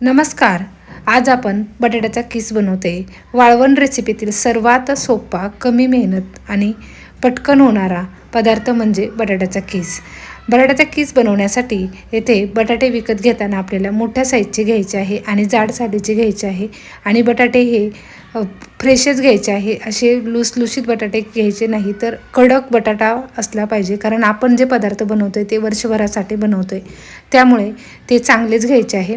नमस्कार. आज आपण बटाट्याचा किस बनवते. वाळवण रेसिपीतील सर्वात सोपा कमी मेहनत आणि पटकन होणारा पदार्थ म्हणजे बटाट्याचा किस. बटाट्याचा किस बनवण्यासाठी येथे बटाटे विकत घेताना आपल्याला मोठ्या साईजचे घ्यायचे आहे आणि जाड सालीचे घ्यायचे आहे आणि बटाटे हे फ्रेशच घ्यायचे आहे. असे लुसलुशीत बटाटे घ्यायचे नाही तर कडक बटाटा असला पाहिजे. कारण आपण जे पदार्थ बनवतो आहे ते वर्षभरासाठी बनवतो आहे त्यामुळे ते चांगलेच घ्यायचे आहे.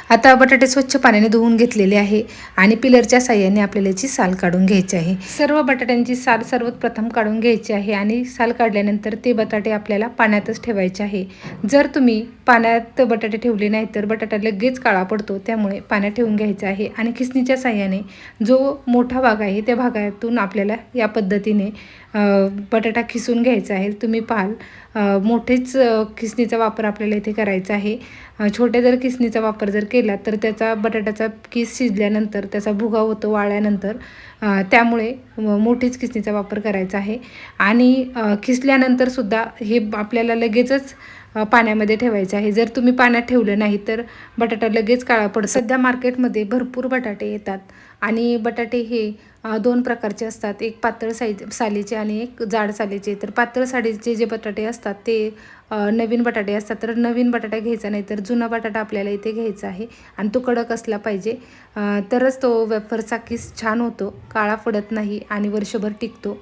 आता बटाटे स्वच्छ पाण्याने धुवून घेतलेले आहे आणि पिलरच्या साह्याने आपल्याला याची साल काढून घ्यायची आहे. सर्व बटाट्यांची साल सर्वप्रथम काढून घ्यायची आहे आणि साल काढल्यानंतर ते बटाटे आपल्याला पाण्यातच ठेवायचे आहे. जर तुम्ही पाण्यात बटाटे ठेवले नाही तर बटाटा लगेच काळा पडतो त्यामुळे पाण्यात ठेवून घ्यायचं आहे आणि खिसणीच्या साह्याने जो मोठा भाग आहे त्या भागातून आपल्याला या पद्धतीने बटाटा खिसून घ्यायचा आहे. तुम्ही पाहाल मोठेच खिसणीचा वापर आपल्याला इथे करायचा आहे. छोट्या जर किसणीचा वापर जर केला केला तर त्याचा बटाट्याचा किस शिजल्यानंतर त्याचा भुगा होतो वाळल्यानंतर त्यामुळे मोठीच किसणीचा वापर करायचा आहे. आणि अ, सुद्धा हे आपल्याला लगेचच पाण्यामध्ये ठेवायचं आहे. जर तुम्ही पाण्यात ठेवलं नाही तर बटाटा लगेच काळा पडतो. सध्या मार्केटमध्ये भरपूर बटाटे येतात. आणि बटाटे हे दोन प्रकारचे असतात. एक पातळ साईज सालीचे आणि एक जाड सालीचे. तर पातळ साडीचे जे बटाटे असतात ते नवीन बटाटे असतात. तर नवीन बटाटा घ्यायचा नाही तर जुना बटाटा आपल्याला इथे घ्यायचा आहे. आणि तो कडक असला पाहिजे. तरच तो वेफरचा किस छान होतो. काळा पडत नाही आणि वर्षभर टिकतो.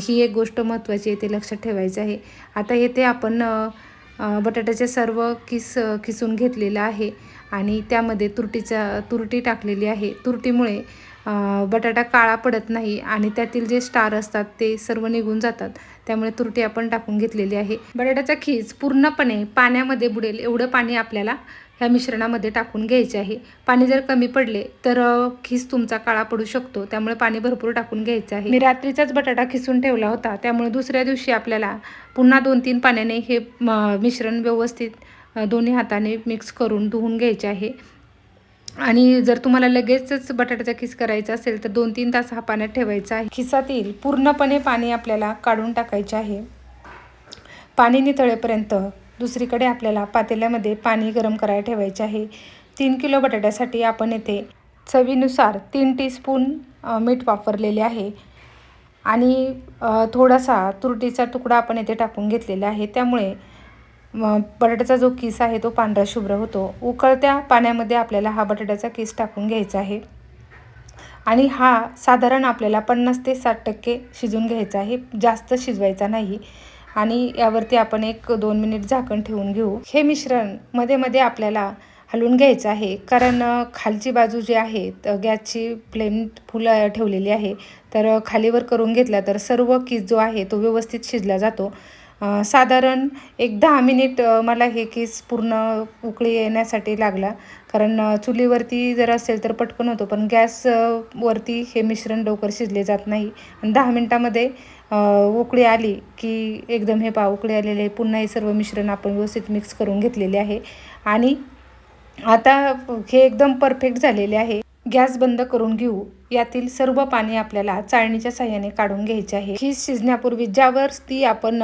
ही एक गोष्ट महत्त्वाची आहे ते लक्षात ठेवायचं आहे. आता येथे आपण बटाट्याचे सर्व किस किसून घेतलेलं आहे. आणि त्यामध्ये तुरटीचा तुरटी टाकलेली आहे. तुरटीमुळे बटाटा काळा पडत नाही आणि त्यातील जे स्टार असतात ते सर्व निघून जातात. त्यामुळे तुरटी आपण टाकून घेतलेली आहे. बटाट्याचा खीज पूर्णपणे पाण्यामध्ये बुडेल एवढं पाणी आपल्याला ह्या मिश्रणामध्ये टाकून घ्यायचे आहे. पाणी जर कमी पडले तर खीस तुमचा काळा पडू शकतो. त्यामुळे पाणी भरपूर टाकून घ्यायचं आहे. मी रात्रीचाच बटाटा खिसून ठेवला होता. त्यामुळे दुसऱ्या दिवशी आपल्याला पुन्हा दोन तीन पाण्याने हे म, मिश्रण व्यवस्थित दोन्ही हाताने मिक्स करून धुवून घ्यायचे आहे. आणि जर तुम्हाला लगेचच बटाट्याचा किस करायचा असेल तर दोन तीन तास हा पाण्यात ठेवायचा आहे. खिसातील पूर्णपणे पाणी आपल्याला काढून टाकायचे आहे. पाणी नितळेपर्यंत दुसरीकडे आपल्याला पातेल्यामध्ये पाणी गरम करायला ठेवायचे आहे. तीन किलो बटाट्यासाठी आपण येथे चवीनुसार तीन टीस्पून मीठ वापरलेले आहे. आणि थोडासा तुरटीचा तुकडा आपण येथे टाकून घेतलेला आहे. त्यामुळे बटाट्याचा जो किस आहे तो पांढरा शुभ्र होतो. उकळत्या पाण्यामध्ये आपल्याला हा बटाट्याचा किस टाकून घ्यायचा आहे. आणि हा साधारण आपल्याला पन्नास ते साठ टक्के शिजून घ्यायचा आहे. जास्त शिजवायचा नाही. आणि यावरती आपण एक दोन मिनिट झाकण ठेवून घेऊ. हे मिश्रणमध्ये मध्ये आपल्याला हलवून घ्यायचं आहे. कारण खालची बाजू जी आहे गॅसची फ्लेम फुलं ठेवलेली आहे. तर खालीवर करून घेतला तर सर्व किस जो आहे तो व्यवस्थित शिजला जातो. साधारण एक दहा मिनिट मला हे केस पूर्ण उकळी येण्यासाठी लागला. कारण चुलीवरती जर असेल तर पटकन होतो पण गॅसवरती हे मिश्रण लवकर शिजले जात नाही. आणि दहा मिनटामध्ये उकळी आली की एकदम हे पा उकळी आलेले पुन्हा हे सर्व मिश्रण आपण व्यवस्थित मिक्स करून घेतलेले आहे. आणि आता हे एकदम परफेक्ट झालेले आहे. गॅस बंद करून घेऊ. यातील सर्व पाणी आपल्याला चाळणीच्या साह्याने काढून घ्यायचे आहे. खीस शिजण्यापूर्वी ज्यावर ती आपण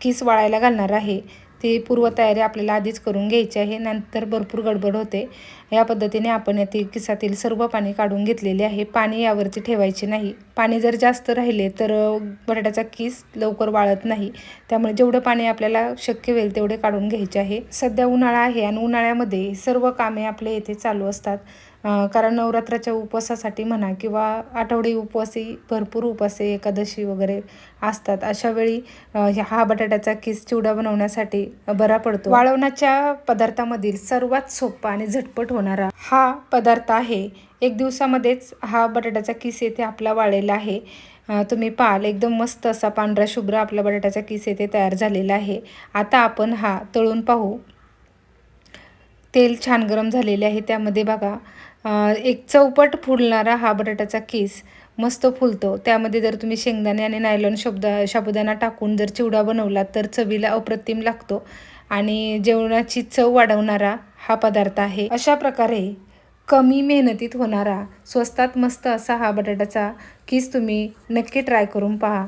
खीस वाळायला घालणार आहे ती पूर्वतयारी आपल्याला आधीच करून घ्यायची आहे. नंतर भरपूर गडबड होते. या पद्धतीने आपण येथे किसातील सर्व पाणी काढून घेतलेले आहे. पाणी यावरती ठेवायचे नाही. पाणी जर जास्त राहिले तर बटाट्याचा किस लवकर वाळत नाही. त्यामुळे जेवढं पाणी आपल्याला शक्य होईल तेवढे काढून घ्यायचे आहे. सध्या उन्हाळा आहे आणि उन्हाळ्यामध्ये सर्व कामे आपले येथे चालू असतात. कारण नवरात्राच्या उपवासासाठी म्हणा किंवा आठवडी उपवासी भरपूर उपवासे एकादशी वगैरे असतात. अशा वेळी हा बटाट्याचा किस चिवडा बनवण्यासाठी बरा पडतो. वाळवण्याच्या पदार्थामधील सर्वात सोपा आणि झटपट होणारा हा पदार्थ आहे. एक दिवसामध्येच हा बटाट्याचा किस येथे आपला वाळलेला आहे. तुम्ही पाल एकदम मस्त असा पांढरा शुभ्र आपला बटाट्याचा किस येथे तयार झालेला आहे. आता आपण हा तळून पाहू. तेल छान गरम झालेले आहे. त्यामध्ये बघा एक चौपट फुलणारा हा बटाट्याचा केस. मस्त फुलतो. त्यामध्ये जर तुम्ही शेंगदाणे आणि नायलॉन शब्द साबुदाणा टाकून जर चिवडा बनवला तर चवीला अप्रतिम लागतो. आणि जेवणाची चव वाढवणारा हा पदार्थ आहे. अशा प्रकारे कमी मेहनतीत होणारा स्वस्तात मस्त असा हा बटाट्याचा किस तुम्ही नक्की ट्राय करून पहा.